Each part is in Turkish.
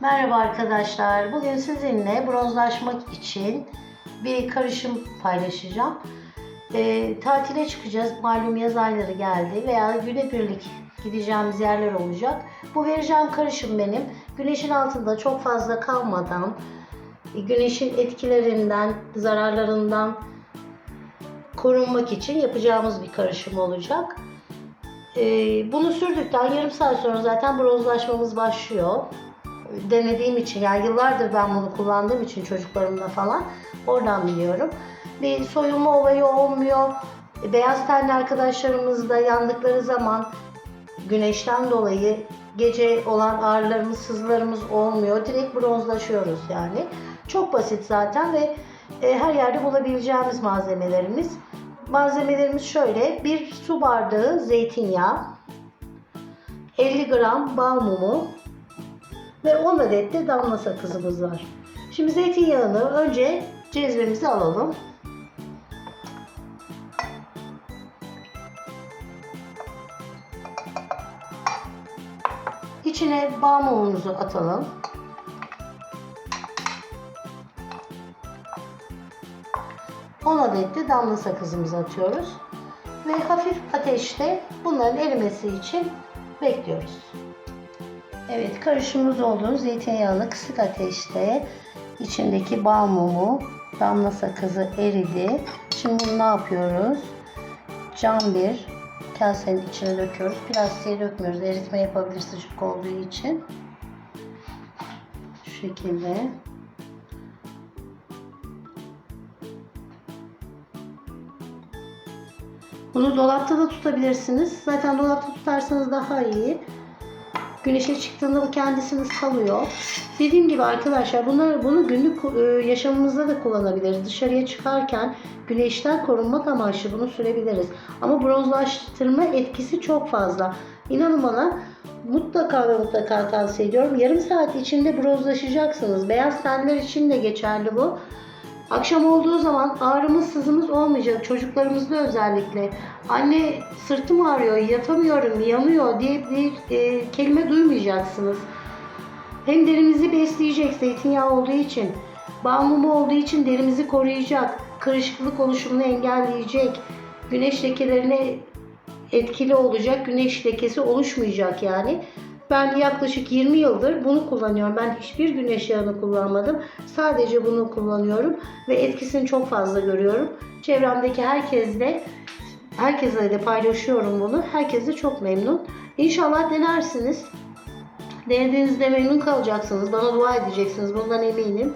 Merhaba arkadaşlar. Bugün sizinle bronzlaşmak için bir karışım paylaşacağım. Ee, tatile çıkacağız. Malum yaz ayları geldi veya günebirlik gideceğimiz yerler olacak. Bu vereceğim karışım benim. Güneşin altında çok fazla kalmadan, güneşin etkilerinden, zararlarından korunmak için yapacağımız bir karışım olacak. Ee, bunu sürdükten yarım saat sonra zaten bronzlaşmamız başlıyor. Denediğim için yani yıllardır ben bunu kullandığım için çocuklarımla falan oradan biliyorum. Bir soyulma olayı olmuyor. Beyaz tenli arkadaşlarımız da yandıkları zaman güneşten dolayı gece olan ağrılarımız, sızılarımız olmuyor. Direkt bronzlaşıyoruz yani. Çok basit zaten ve e, her yerde bulabileceğimiz malzemelerimiz. Malzemelerimiz şöyle. Bir su bardağı zeytinyağı, 50 gram bal mumu ve 10 adet de damla sakızımız var. Şimdi zeytinyağını önce cezvemize alalım. İçine bal mumumuzu atalım. On adet de damla sakızımızı atıyoruz. Ve hafif ateşte bunların erimesi için bekliyoruz. Evet karışımımız oldu. Zeytinyağını kısık ateşte içindeki bal mumu, damla sakızı eridi. Şimdi bunu ne yapıyoruz? Cam bir kasenin içine döküyoruz. Plastiğe dökmüyoruz. Eritme yapabilir sıcak olduğu için. Şu şekilde. Bunu dolapta da tutabilirsiniz. Zaten dolapta tutarsanız daha iyi. Güneşe çıktığında bu kendisini salıyor. Dediğim gibi arkadaşlar bunları bunu günlük e, yaşamımızda da kullanabiliriz. Dışarıya çıkarken güneşten korunmak amaçlı bunu sürebiliriz. Ama bronzlaştırma etkisi çok fazla. İnanın bana mutlaka ve mutlaka tavsiye ediyorum. Yarım saat içinde bronzlaşacaksınız. Beyaz tenler için de geçerli bu. Akşam olduğu zaman ağrımız sızımız olmayacak çocuklarımızda özellikle. Anne sırtım ağrıyor, yatamıyorum, yanıyor diye bir e, kelime duymayacaksınız. Hem derimizi besleyecek zeytinyağı olduğu için, bal mumu olduğu için derimizi koruyacak, kırışıklık oluşumunu engelleyecek, güneş lekelerine etkili olacak, güneş lekesi oluşmayacak yani. Ben yaklaşık 20 yıldır bunu kullanıyorum. Ben hiçbir güneş yağını kullanmadım. Sadece bunu kullanıyorum ve etkisini çok fazla görüyorum. Çevremdeki herkesle herkesle de paylaşıyorum bunu. Herkes de çok memnun. İnşallah denersiniz. Denediğinizde memnun kalacaksınız. Bana dua edeceksiniz. Bundan eminim.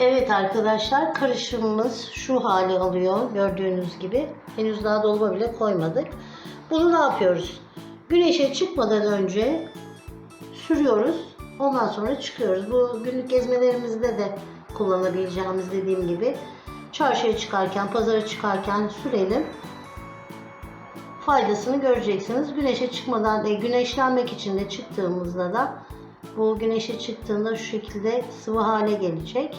Evet arkadaşlar karışımımız şu hali alıyor gördüğünüz gibi. Henüz daha dolaba bile koymadık. Bunu ne yapıyoruz? Güneşe çıkmadan önce sürüyoruz. Ondan sonra çıkıyoruz. Bu günlük gezmelerimizde de kullanabileceğimiz dediğim gibi. Çarşıya çıkarken, pazara çıkarken sürelim. Faydasını göreceksiniz. Güneşe çıkmadan, e, güneşlenmek için de çıktığımızda da bu güneşe çıktığında şu şekilde sıvı hale gelecek.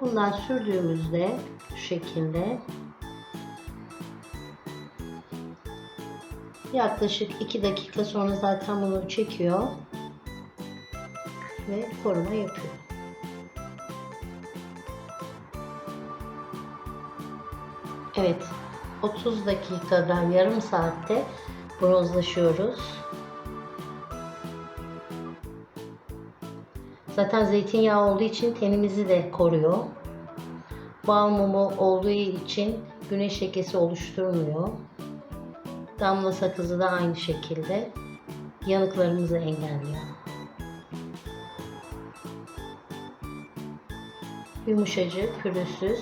Bundan sürdüğümüzde şu şekilde Yaklaşık 2 dakika sonra zaten bunu çekiyor ve koruma yapıyor. Evet, 30 dakikadan yarım saatte bronzlaşıyoruz. Zaten zeytinyağı olduğu için tenimizi de koruyor. Bal mumu olduğu için güneş lekesi oluşturmuyor. Damla sakızı da aynı şekilde yanıklarımızı engelliyor. Yumuşacık, pürüzsüz.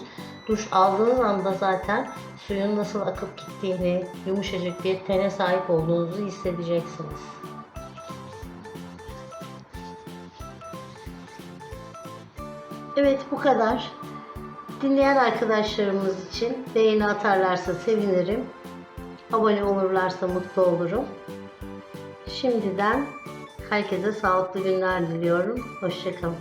Duş aldığınız anda zaten suyun nasıl akıp gittiğini, yumuşacık bir tene sahip olduğunuzu hissedeceksiniz. Evet bu kadar. Dinleyen arkadaşlarımız için beğeni atarlarsa sevinirim. Abone olurlarsa mutlu olurum. Şimdiden herkese sağlıklı günler diliyorum. Hoşçakalın.